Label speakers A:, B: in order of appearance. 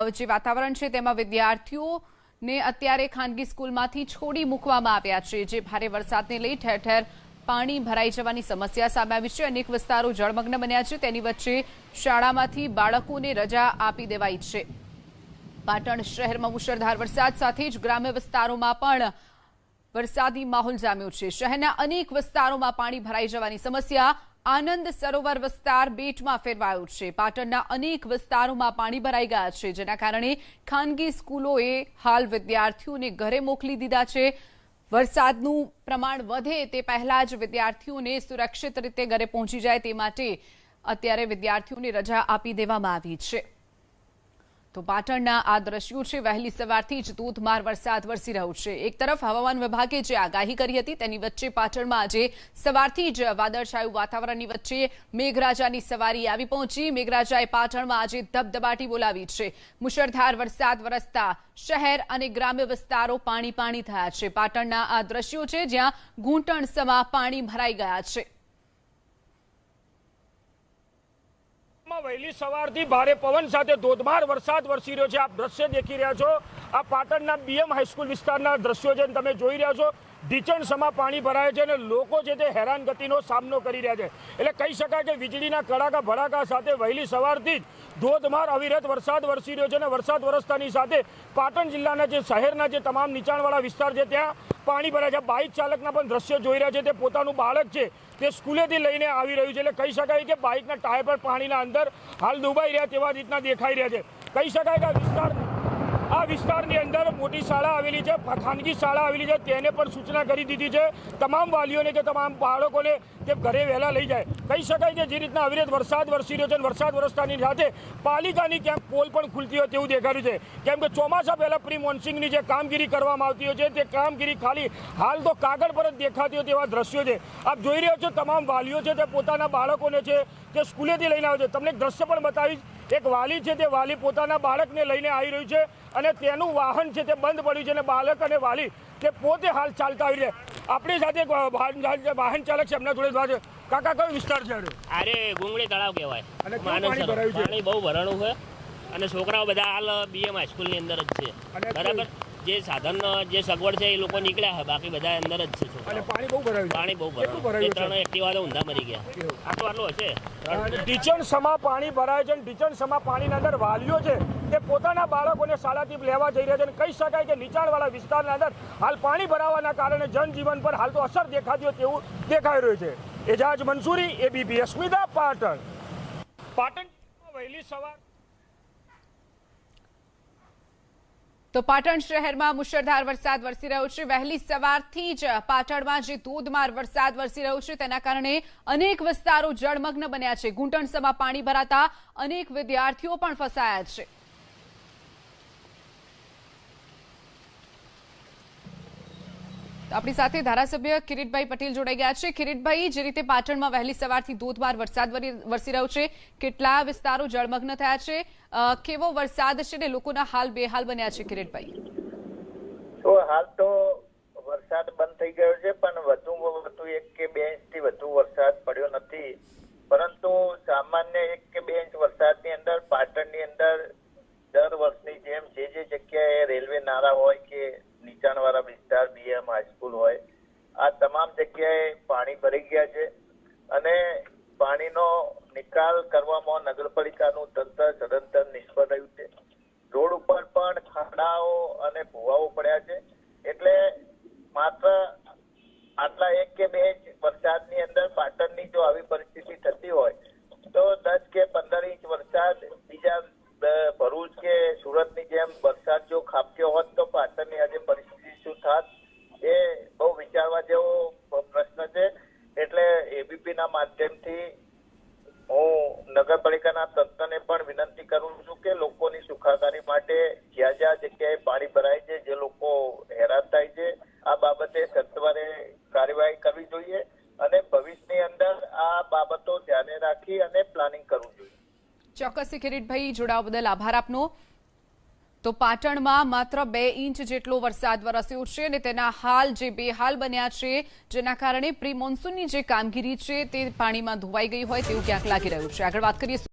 A: જે વાતાવરણ છે તેમાં વિદ્યાર્થીઓને અત્યારે ખાનગી સ્કૂલમાંથી છોડી મૂકવામાં આવ્યા છે, જે ભારે વરસાદને લઈ ઠેર ઠેર પાણી ભરાઈ જવાની સમસ્યા સામે આવી છે. અનેક વિસ્તારો જળમગ્ન બન્યા છે. તેની વચ્ચે શાળામાંથી બાળકોને રજા આપી દેવાઈ છે. પાટણ શહેરમાં મુશળધાર વરસાદ સાથે જ ગ્રામ્ય વિસ્તારોમાં પણ વરસાદી માહોલ જામ્યો છે. શહેરના અનેક વિસ્તારોમાં પાણી ભરાઈ જવાની સમસ્યા આનંદ સરોવર વિસ્તાર બેટમાં ફેરવાયો છે. પાટણના અનેક વિસ્તારોમાં પાણી ભરાઈ ગયા છે, જેના કારણે ખાનગી સ્કૂલોએ હાલ વિદ્યાર્થીઓને ઘરે મોકલી દીધા છે. વરસાદનું પ્રમાણ વધે તે પહેલા જ વિદ્યાર્થીઓને સુરક્ષિત રીતે ઘરે પહોંચી જાય તે માટે અત્યારે વિદ્યાર્થીઓને રજા આપી દેવામાં આવી છે. તો પાટણના આ દ્રશ્યો છે, વહેલી સવારથી જ ધોધમાર વરસાદ વરસી રહ્યો છે. એક તરફ હવામાન વિભાગે જે આગાહી કરી હતી, તેની વચ્ચે પાટણમાં આજે સવારથી જ વાદળછાયું વાતાવરણની વચ્ચે મેઘરાજાની સવારી આવી પહોંચી. મેઘરાજાએ પાટણમાં આજે ધબધબાટી બોલાવી છે. મુશળધાર વરસાદ વરસતા શહેર અને ગ્રામ્ય વિસ્તારો પાણી પાણી થયા છે. પાટણના આ દ્રશ્યો છે, જ્યાં ઘૂંટણ સમા પાણી ભરાઈ ગયા છે.
B: વહેલી સવારથી ભારે પવન સાથે ધોધમાર વરસાદ વરસી રહ્યો છે. આપ દ્રશ્ય દેખી રહ્યા છો. આ પાટણના બીએમ હાઈસ્કૂલ વિસ્તારના દ્રશ્યો છે તમે જોઈ રહ્યા છો ઢીચણ સમા પાણી ભરાય છે અને લોકો છે તે હેરાનગતિનો સામનો કરી રહ્યા છે. એટલે કહી શકાય કે વીજળીના કડાકા ભડાકા સાથે વહેલી સવારથી જ ધોધમાર અવિરત વરસાદ વરસી રહ્યો છે અને વરસાદ વરસતાની સાથે પાટણ જિલ્લાના જે શહેરના જે તમામ નીચાણવાળા વિસ્તાર છે, ત્યાં પાણી ભરાય છે. બાઇક ચાલકના પણ દ્રશ્ય જોઈ રહ્યા છે. તે પોતાનું બાળક છે. તે સ્કૂલેથી લઈને આવી રહ્યું છે. એટલે કહી શકાય કે બાઇકના ટાયર પર પાણીના અંદર હાલ ડૂબાઈ રહ્યા તેવા રીતના દેખાઈ રહ્યા છે. કહી શકાય કે આ વિસ્તાર આ વિસ્તારની અંદર મોટી શાળા આવેલી છે, ખાનગી શાળા આવેલી છે. તેને પણ સૂચના કરી દીધી છે. તમામ વાલીઓને કે તમામ બાળકોને તે ઘરે વહેલા લઈ જાય. કહી શકાય કે જે રીતના અવિરત વરસાદ વરસી રહ્યો છે વરસાદ વરસતાની સાથે પાલિકાની ક્યાંક પોલ પણ ખુલતી હોય તેવું દેખાડ્યું છે. કેમ કે ચોમાસા પહેલાં પ્રી મોન્સિંગની જે કામગીરી કરવામાં આવતી હોય છે, તે કામગીરી ખાલી હાલ તો કાગળ પર જ દેખાતી હોય તેવા દ્રશ્યો છે. આપ જોઈ રહ્યો છો, તમામ વાલીઓ છે તે પોતાના બાળકોને છે તે સ્કૂલેથી લઈને આવે છે. તમને દ્રશ્ય પણ બતાવીશ એક વાલી છે તે વાલી પોતાના બાળકને લઈને આવી રહ્યું છે અને તેનું વાહન છે તે બંધ પડ્યું છે અને બાળક અને વાલી તે પોતે હાલ ચાલતા આવી રહ્યા આપણી સાથે વાહન વાહન ચાલક છે એમના જોડે જોવા છે. કાકા કયો વિસ્તાર છે અરે
C: ગુંગળી તળાવ કહેવાય?
B: પાણી
C: બહુ ભરાણું છે. અને છોકરાઓ બધા હાલ બીએમ હાઈસ્કૂલની અંદર જ છે. બરાબર? જે સાધન જે સગવડ છે એ લોકો નીકળ્યા છે બાકી બધા અંદર જ છે
B: અને પાણી બહુ ભરાયું
C: પાણી બહુ
B: ભરાયું
C: ત્રણ એક્ટિવા તો ઊંધા મરી ગયા. આટલું આટલું હશે.
B: અને સમા પાણી ભરાય છે ઢીચણ સમા પાણીના અંદર વાલીઓ છે તે પોતાના બાળકોને શાળાથી લેવા જઈ રહ્યા છે અને કહી શકાય કે નીચાણવાળા વિસ્તારના અંદર હાલ પાણી ભરાવાના કારણે જનજીવન પર હાલ તો અસર દેખાતી હોય તેવું દેખાઈ રહ્યું છે. એજાજ મંસૂરી એબીપી અસ્મિતા પાટણ. પાટણ વહેલી સવાર.
A: તો પાટણ શહેરમાં મુશળધાર વરસાદ વરસી રહ્યો છે. વહેલી સવારથી જ પાટણમાં જે ધોધમાર વરસાદ વરસી રહ્યો છે તેના કારણે અનેક વિસ્તારો જળમગ્ન બન્યા છે. ઘૂંટણસમાં પાણી ભરાતા અનેક વિદ્યાર્થીઓ પણ ફસાયા છે. આપણી સાથે ધારાસભ્ય કિરીટભાઈ પટેલ જોડાઈ ગયા છે. કિરીટભાઈ, જે રીતે પાટણમાં વહેલી સવારથી ધોધમાર વરસાદ વરસી રહ્યો છે, કેટલા વિસ્તારો જળમગ્ન થયા છે કેવો વરસાદ છે ને લોકોના હાલ બેહાલ બન્યા છે કિરીટભાઈ?
D: તો હાલ તો વરસાદ બંધ થઈ ગયો છે, પણ વધુમાં વધુ એક કે બે ઇંચથી વધુ વરસાદ પડ્યો નથી. પરંતુ સામાન્ય એક કે બે ઇંચ વરસાદની અંદર પાટણની અંદર દર વર્ષની જેમ જે જે જગ્યાએ રેલવે નારા હોય કે નીચાણવાળા વિસ્તાર બીએમ હાઈસ્કૂલ હોય. આ તમામ જગ્યાએ પાણી ભરી ગયા છે અને પાણીનો નિકાલ કરવામાં નગરપાલિકાનું તંત્ર સદંતર નિષ્ફળ રહ્યું છે. રોડ ઉપર પણ ખાડાઓ અને ભૂવાઓ પડ્યા છે એટલે માત્ર આટલા એક કે બે ઇંચ વરસાદની અંદર પાટણની જો આવી પરિસ્થિતિ થતી હોય તો દસ કે પંદર ઇંચ વરસાદ બીજા અ, ભરૂચ કે સુરતની જેમ વરસાદ જો ખાબક્યો હોત તો પાટણની આજે પરિસ્થિતિ શું થાત એ બહુ વિચારવા જેવો પ્રશ્ન છે. એટલે એબીપી ના માધ્યમથી હું નગરપાલિકાના તંત્રને પણ વિનંતી કરું છું કે લોકોની સુખાકારી માટે જ્યાં જ્યાં જગ્યાએ પાણી ભરાય છે, જે લોકો હેરાન થાય છે, આ બાબતે સત્વરે કાર્યવાહી કરવી જોઈએ અને ભવિષ્યની અંદર આ બાબતો ધ્યાને રાખી અને પ્લાનિંગ કરવું જોઈએ.
A: ચોક્કસ કિરીટભાઈ જોડાવા બદલ આભાર આપનો. તો પાટણમાં માત્ર બે ઇંચ જેટલો વરસાદ વરસ્યો છે અને તેના હાલ જે બેહાલ બન્યા છે, જેના કારણે પ્રી મોન્સૂનની જે કામગીરી છે તે પાણીમાં ધોવાઈ ગઈ હોય તેવું ક્યાંક લાગી રહ્યું છે. આગળ વાત કરીએ